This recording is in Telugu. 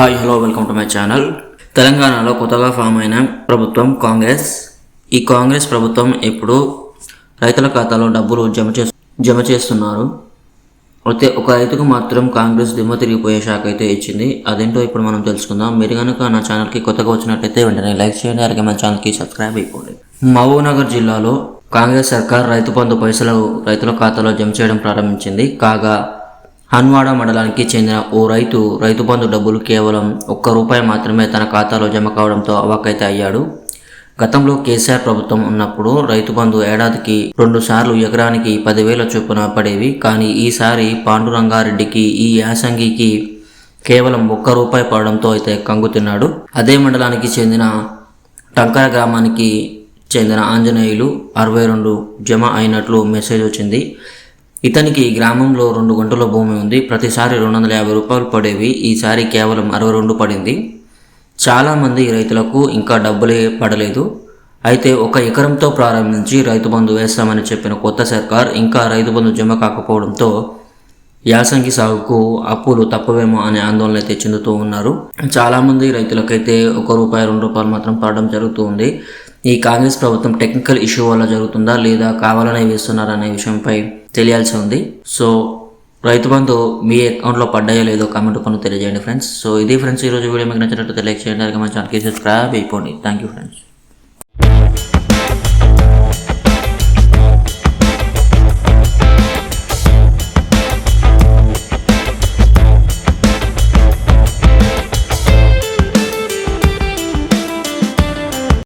Hi hello welcome to my channel. తెలంగాణలో కొత్తగా ఫామ్ అయిన ప్రభుత్వం కాంగ్రెస్. ఈ కాంగ్రెస్ ప్రభుత్వం ఇప్పుడు రైతుల ఖాతాలో డబ్బులు జమ చే జమ చేస్తున్నారు. అయితే ఒక రైతుకు మాత్రం కాంగ్రెస్ దిమ్మ తిరిగిపోయే శాఖ అయితే ఇచ్చింది. అదేంటో ఇప్పుడు మనం తెలుసుకుందాం. మీరు కనుక నా ఛానల్కి కొత్తగా వచ్చినట్టయితే వెంటనే లైక్ చేయండి అలాగే మన ఛానల్కి సబ్స్క్రైబ్ అయిపోండి. మహబూబ్నగర్ జిల్లాలో కాంగ్రెస్ సర్కార్ రైతు బంధు పైసలు రైతుల ఖాతాలో జమ చేయడం ప్రారంభించింది. కాగా హన్వాడ మండలానికి చెందిన ఓ రైతు రైతు బంధు డబ్బులు కేవలం ఒక్క రూపాయి మాత్రమే తన ఖాతాలో జమ కావడంతో అవాకైతే అయ్యాడు. గతంలో కేసీఆర్ ప్రభుత్వం ఉన్నప్పుడు రైతు బంధు ఏడాదికి రెండు సార్లు ఎకరానికి పదివేల చొప్పున పడేవి. కానీ ఈసారి పాండురంగారెడ్డికి ఈ యాసంగికి కేవలం ఒక్క రూపాయి పడడంతో అయితే కంగుతున్నాడు అదే మండలానికి చెందిన టంకర గ్రామానికి చెందిన ఆంజనేయులు అరవై రెండు జమ అయినట్లు మెసేజ్ వచ్చింది. ఇతనికి ఈ గ్రామంలో రెండు గంటల భూమి ఉంది. ప్రతిసారి రెండు వందల యాభై రూపాయలు పడేవి. ఈసారి కేవలం అరవై రెండు పడింది. చాలామంది రైతులకు ఇంకా డబ్బులే పడలేదు. అయితే ఒక ఎకరంతో ప్రారంభించి రైతు బంధు వేస్తామని చెప్పిన కొత్త సర్కార్ ఇంకా రైతు బంధు జమ కాకపోవడంతో యాసంగి సాగుకు అప్పులు తప్పవేమో అనే ఆందోళన అయితే చెందుతూ ఉన్నారు. చాలామంది రైతులకైతే ఒక రూపాయి రెండు రూపాయలు మాత్రం పడడం జరుగుతూ ఉంది. ఈ కాంగ్రెస్ ప్రభుత్వం టెక్నికల్ ఇష్యూ వల్ల జరుగుతుందా లేదా కావాలనే వేస్తున్నారా అనే విషయంపై తెలియాల్సి ఉంది. సో రైతు బంధు మీ అకౌంట్లో పడ్డాయో లేదో కామెంట్ పనులు తెలియజేయండి ఫ్రెండ్స్. సో ఇది ఫ్రెండ్స్ ఈరోజు వీడియో మీకు నచ్చినట్లయితే లైక్ చేయండి అలాగే మన ఛానల్కి సబ్స్క్రైబ్ అయిపోండి. Thank you friends.